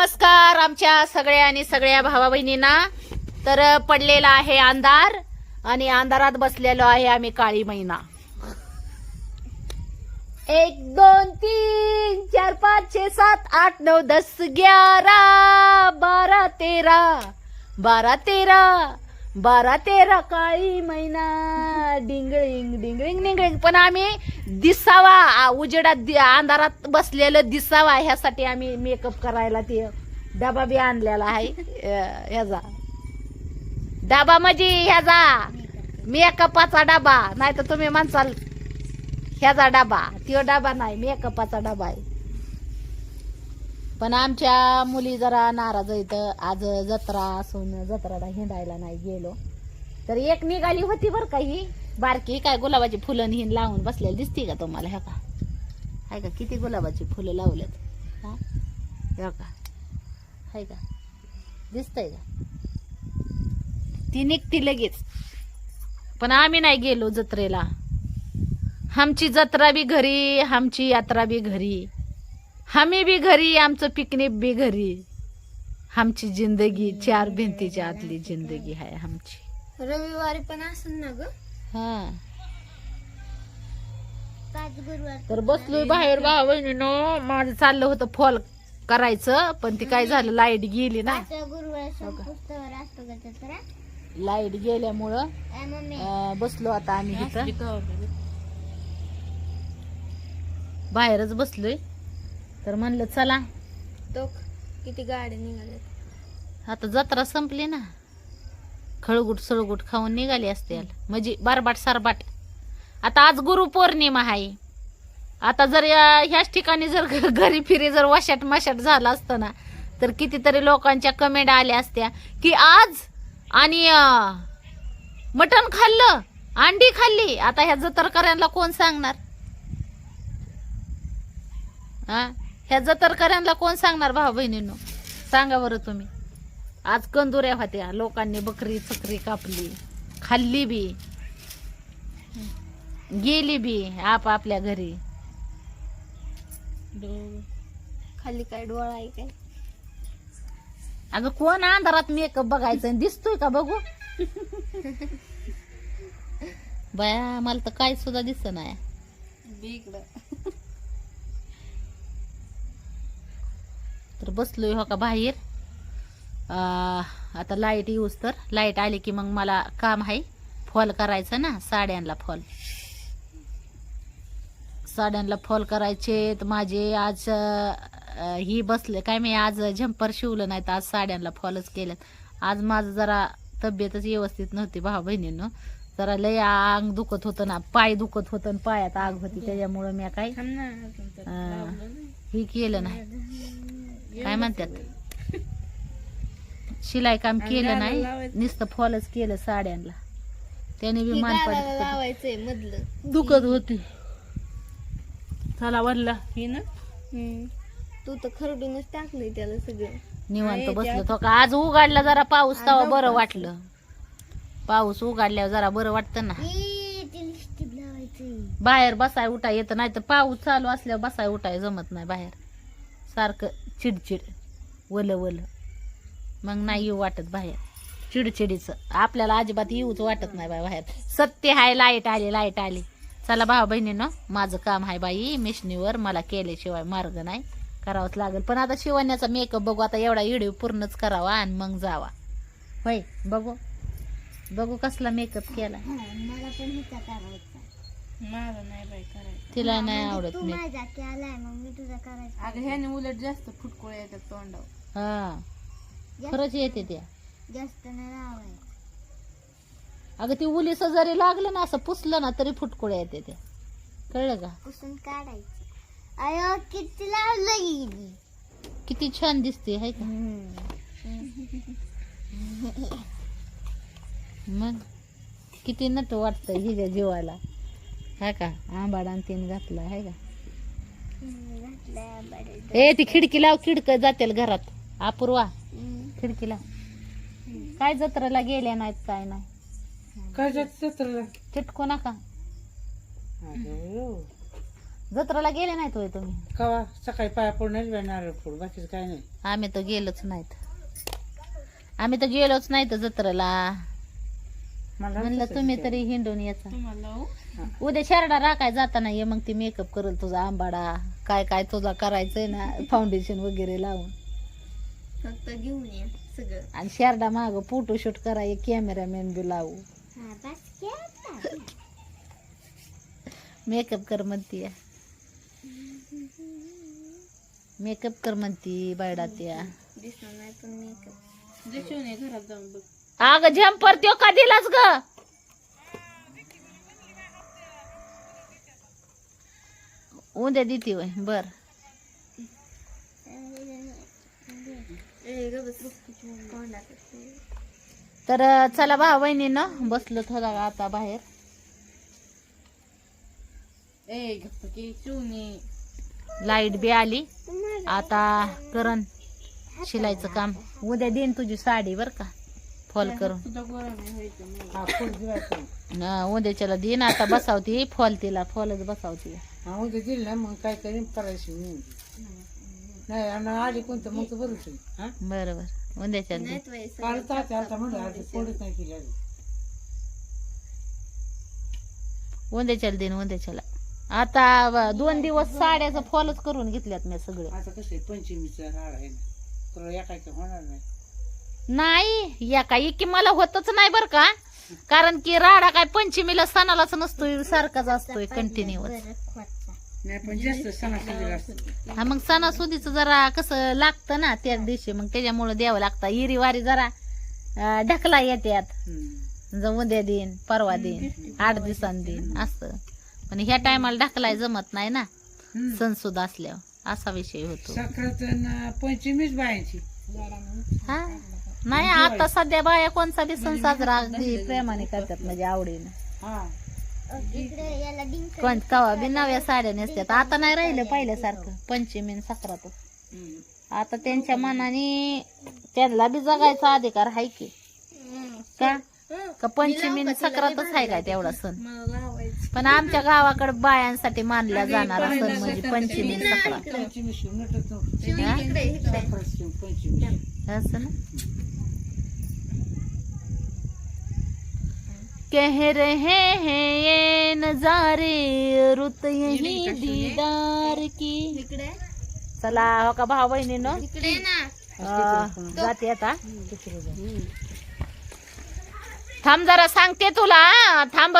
नमस्कार आमच्या सगळ्या आणि सगळ्या भावा बहिणींना तर पडलेला आहे अंधार आणि अंधारात बसलेलो आहे आम्ही काळी महिना. एक दोन तीन चार पाच छे सात आठ नऊ दस ग्यारा बारा तेरा बारा तेरा बारा तेरा काळी महिना डिंगळिंग डिंगळिंग डिंगळिंग पण आम्ही दिसावा. उजेडा उजेडात दि- अंधारात बसलेलं दिसावा. ह्यासाठी आम्ही मेकअप करायला ते डबा बी आणलेला आहे. ह्याचा. डबा म्हणजे ह्याचा. मेकअपाचा डबा. नाही तर तुम्ही म्हणसाल ह्याचा डबा. तो डबा नाही मेकअपाचा डबा आहे. पण आमच्या मुली जरा नाराज आहेत. आज जत्रा असून जत्राला हिंडायला नाही गेलो. तर एक निघाली होती बरं का ही. बारकी काय गुलाबाची फुलं हिन लावून बसलेली दिसती का तुम्हाला? ह्या का? हाय का? किती गुलाबाची फुलं लावलेत? हा? ह्या का? हाय का? दिसतंय का? ती निघती लगेच. पण आम्ही नाही गेलो जत्रेला. आमची जत्रा बी घरी आमची यात्रा बी घरी. आम्ही बी घरी आमचं पिकनिक बी घरी. आमची जिंदगी चार भिंतीच्या आतली जिंदगी आहे आमची रविवारी पण असेल ना ग? हा. पाच गुरुवार तर बसलोय बाहेर भावा बहिणीनं. माझं चाललं होतं फॉल करायचं पण ती काय झालं लाइट गेली ना. पाच गुरुवार संपुष्टावर असतो का जत्रा लाइट गेल्यामुळं बसलो आता आम्ही इथं. बाहेरच बसलोय. तर म्हणलं चला. तो किती गाडी निघाल्या आता जत्रा संपली ना. खळगुट सळगुट खाऊन निघाली असते म्हणजे बारबाट सारबाट. आता आज गुरुपौर्णिमा आहे. आता जर या- ह्याच ठिकाणी जर घ- घरी फिरी जर वशाट मशाट झालं असतं ना तर कितीतरी लोकांच्या कमेंट आल्या असत्या की आज आणि मटण खाल्लं अंडी खाल्ली. आता ह्या जत्रकऱ्यांना कोण सांगणार? हा ह्या जत्रकऱ्यांना कोण सांगणार भाऊ बहिणींनो? सांगा बरं तुम्ही. आज कंदुऱ्या होत्या. लोकांनी बकरी चकरी कापली. खाल्ली बी. गेली बी आप आपल्या घरी. खाली काय डोळा आहे काय? अगं कोण अंधारात मेकअप बघायचं दिसतोय का बघू? बया मला तर काय सुद्धा दिसत नाही. तर बसलोय हो का बाहेर. आता लाइट येऊस तर. लाइट आली की मग मला काम आहे. फॉल करायचं ना साड्यांना फॉल साड्यांना फॉल करायचे. तर माझे आज ही बसले. काय मी आज झंपर शिवलं नाही तर आज साड्यांना फॉलच केल्यात आज माझं जरा तब्येतच व्यवस्थित नव्हती भाऊ बहिणीनं. जरा लय अंग दुखत होतं ना. पाय दुखत होतं पायात आग होती. त्याच्यामुळं मी काय हे केलं नाही. काय म्हणतात? शिलाई काम केलं नाही. नुसतं फॉलच केलं साड्यांना त्याने बी मान गालाला लावायचंय मधलं. दुखत होती. चला वरला. हे ना? तू तर खरडूनच टाकलंय त्याला सगळं. निवांत बसलो तो का? आज उघडला जरा पाऊस तवा. बरं वाटलं. पाऊस उघडल्यावर जरा बरं वाटतं ना. बाहेर बसाय उठाय येतं नाही तर पाऊस चालू असल्यावर बसाय उठाय जमत नाही बाहेर. सारखं चिडचिड वल वल. मग नाही येऊ वाटत बाहेर. चिडचिडीचं. आपल्याला अजिबात येऊच वाटत नाही बाय बाहेर. सत्य हाय लाइट आली लाइट आली. चला भाऊ बहिणीनं माझं काम आहे बाई मिशनीवर मला केल्याशिवाय मार्ग नाही. करावंच लागेल. पण आता शिवण्याचा मेकअप बघू आता एवढा व्हिडिओ पूर्णच करावा आणि मग जावा. होय बघू. बघू कसला मेकअप केला मला पण माझं नाही बाई करायचं. तिला नाही आवडत तू मेकअप माझा केलाय मग मी तुझा करायचा. अगं ह्याने उलट जास्त फुटकुळे येतात तोंडावर. हा. खरंच येते त्या. जास्त नाही लावायचं. अगं ती उलीस जरी लागलं ना असं पुसलं ना तरी फुटकुळ्या येते त्या कळलं का? पुसून काढायची. अयो किती लावलं गेली किती छान दिसते हाय का? मग किती नट वाटतं हिच्या जीवाला. हा का? आंबाडा आणि तीन घातला हाय का? ए ती खिडकी लाव खिडक जातील घरात. अपूर्वा खिडकी लाव. काय जत्रेला गेल्या नाहीत काय नाही. कशात सत्रला चिटकू नका. जत्राला गेले नाहीत होय तुम्ही? कवा? सकाळी पाया बी नारळ फोड बाकीचं काय नाही. आम्ही तर गेलोच नाहीत. आम्ही तर गेलोच नाही तर जत्रेला. मला म्हणलं तुम्ही. तरी हिंडून याचा. तुम्हाला? उद्या शरडा राखाय जाताना ये मग ती मेकअप करल तुझा आंबाडा. काय काय तुझा करायचंय ना फाउंडेशन वगैरे लावून. फक्त घेऊन ये सगळं. आणि शरडा माग फोटोशूट कराय कॅमेरामॅन बी लावू. हा बस की आता. मेकअप कर म्हणती मेकअप कर म्हणती बायडा त्या. दिसणार नाही पण मेकअप दिसून ये घरात जाऊन बघ. अग झंपर त्यो का दिलास ग? उद्या देते वय बर. तर चला बा वहिनीनं बसलो थोडा आता बाहेर. लाइट बी आली. आता करण शिलायचं काम. उद्या देईन तुझी साडी बर का. फॉल करून. हा उद्याच्याला देईन आता बसावती फॉल तिला फॉलच बसावती हा उद्या दिलं ना मग काय तरी करायची मी नाही आणि आली कोणतं मग बरंच हा? बरोबर काल तात्या आता म्हणलं नाही केली उद्याच्याला देईन उद्याच्याला. आता व- दोन दिवस साड्याचा फॉलच करून घेतल्यात मी सगळे. आता कसं आहे पंचमीचा आहे एकायचं होणार नाही. नाही या काही की मला होतच नाही बर का? कारण की राडा काय पंचमीला सणालाच नसतोय सारखाच असतोय कंटिन्युअस नाही पण जास्त सणासुदीला असतं. हा मग सणासुदीच जरा कसं लागतं ना त्या दिवशी. मग त्याच्यामुळे द्यावं लागतं. इरी वारी जरा अं, ढकला येत्यात. ज उद्या देईन परवा देईन आठ दिवसांनी देईन असं. पण ह्या टायमाला ढकलाय जमत नाही ना. सण सुद्धा असल्यावर. असा विषय होतो. पंचमीच बायांची. हा? नाही आता सध्या बाया कोणचा बी सण साजरा अगदी प्रेमाने करतात म्हणजे आवडीनं. हा. डिंक कोण कवा बी नव्या साड्या नेसतात. आता नाही राहिलं पहिल्यासारखं. पंचमी सक्रात. हम्म. आता त्यांच्या मनाने त्यांना बी जगायचा अधिकार आहे की. का? का पंचमी आणि सक्रातच आहे काय तेवढा सण? पण आमच्या गावाकडे बायांसाठी मानला जाणारा सण म्हणजे पंचमी शिव नटत शिव पंचमी असं ना? कह रहे हैं ये नजारे रुत यही दीदार की। चला हो का भाऊ बहिणीनं? इकडे ना। जाते आता. थांब जरा सांगते तुला थांब.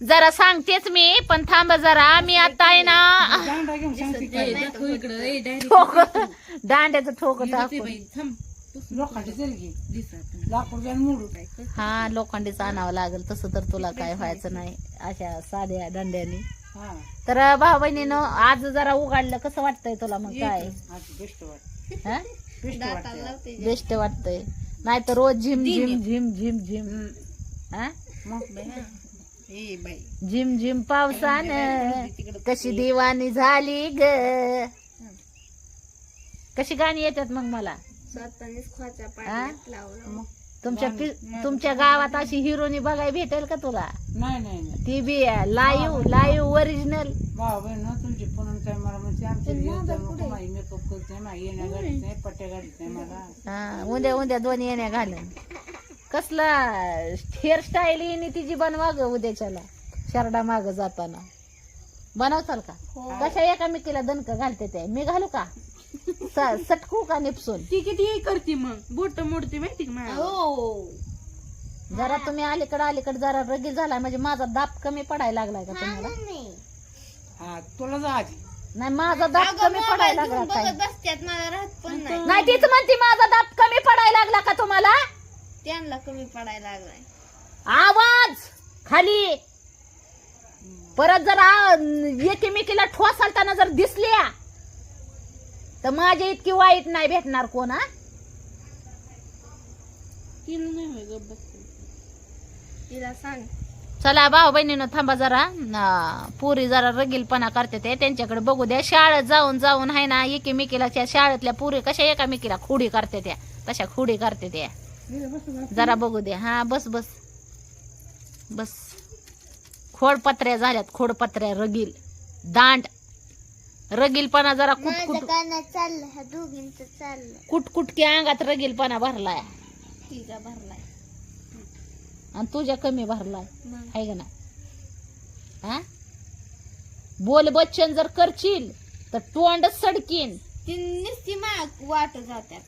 जरा सांगतेच मी पण थांब जरा. मी आता आहे ना दांड्याचं ठोक टाकून. घे दिसत लाकूड मोडू हा लोखंडीच आणावं लागेल तसं तर तुला काय व्हायचं नाही. अशा साध्या दंड्यानी हा. तर भाऊ बहिणीनं आज जरा उघडलं कसं वाटतंय तुला मग काय? बेस्ट वाट हा? बेस्ट दाताला वाटते लावते. बेस्ट वाटतंय. नाही तर रोज झिम झिम झिम. झिम झिम हा? मग? ए बाई. झिम झिम पावसानं. कशी दिवाणी झाली ग? कशी गाणी येतात मग मला? स्वतःनेच खोच्या हा? पाण्यात लावलं. तुमच्या पि- तुमच्या गावात अशी हिरोनी बघाय भेटेल का तुला? नाही नाही नाही. ती बी लाईव्ह लाईव्ह ओरिजिनल भाऊ बहीण तुमची पुनम काय मला म्हणते आमच्या येत जाऊ नको माझी मेकअप करत नाही माझी येण्या गाडीत नाही पट्ट्या गाडीत नाही मला. हा उद्या उद्या दोन येण्या घालून. कसला हेअरस्टाईल येणे तिची बनवा ग उद्याच्याला शरडा माग जाताना. बनवताल का? कशा एकामेकीला दणक घालते ते? मी घालू का? स- सटकू का निपसून? ती किती करते मग? बोट मोडते माहिती का माझ्या हो. जरा तुम्ही अलीकडे अलीकडे जरा रगी झालाय म्हणजे माझा दाब कमी पडायला लागलाय का तुम्हाला? हा तुला जा आधी. नाही माझा दाब कमी पडायला लागला काय? बघत बसत्यात मला राहत पण नाही. नाही तीच म्हणते माझा दाब कमी पडायला लागला का तुम्हाला? त्यांना कमी पडायला लागलाय. आवाज! खाली! परत जर आ- एकीमेकीला ठोसालताना जर दिसल्या तर माझ्या इतकी वाईट नाही भेटणार कोण हा? तिला नाही होय गप्प बसते. तिला. सांग. चला भाऊ बहिणीनं थांबा जरा. अं, पुरी जरा रगीलपणा करते ते. त्यांच्याकडे बघू द्या. शाळेत जाऊन जाऊन आहे ना एकीमेकीला त्या शाळेतल्या पुरी कशा एकामेकीला खुडी करते त्या. तशा खुडी करते त्या. जरा बघू द्या. हा बस बस. बस. खोडपत्र्या झाल्यात खोडपत्र्या रगील. दांड. रगीलपणा जरा कुट माझ्या कुट कानात चाललं ह्या दोघींच चाललं कुट कुटकी अंगात रगीलपणा भरलाय. तिचा भरलाय. आणि तुझ्या कमी भरलाय. मग? आहे का ना हा? बोल बच्चन जर करशील तर तोंड सडकीन. ती नुसती माग वाट जात्यात.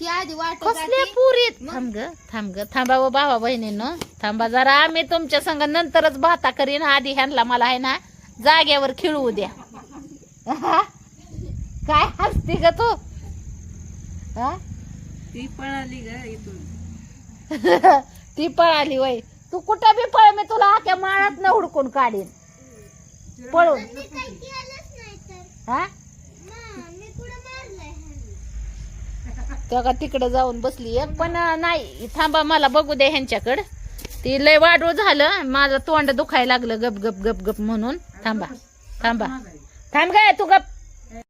ही आधी वाट कसल्या जाते पुरीत? थांब ग थांब ग. थांबा व भावा बहिणीनं. थांबा जरा मी तुमच्या संग नंतरच भाता करीन. आधी ह्यांना मला आहे ना जाग्यावर खिळवू द्या? काय हसते ग तू? हा? ती पळाली ग इथून. ती पळाली वय. तू कुठं बी पळ मी तुला आख्या माळात न हुडकून काढीन. पळून. मी काही केलंच नाही तर. हा मा, मी कुठं मारलंय ह्यांना? तेव्हा तिकडे जाऊन बसली आहे पण नाही थांबा मला बघू दे ह्यांच्याकडं. ती लय वाढू झालं माझं तोंड दुखायला लागलं गप गप गप गप म्हणून. थांबा थांबा. थांब काय तू गप.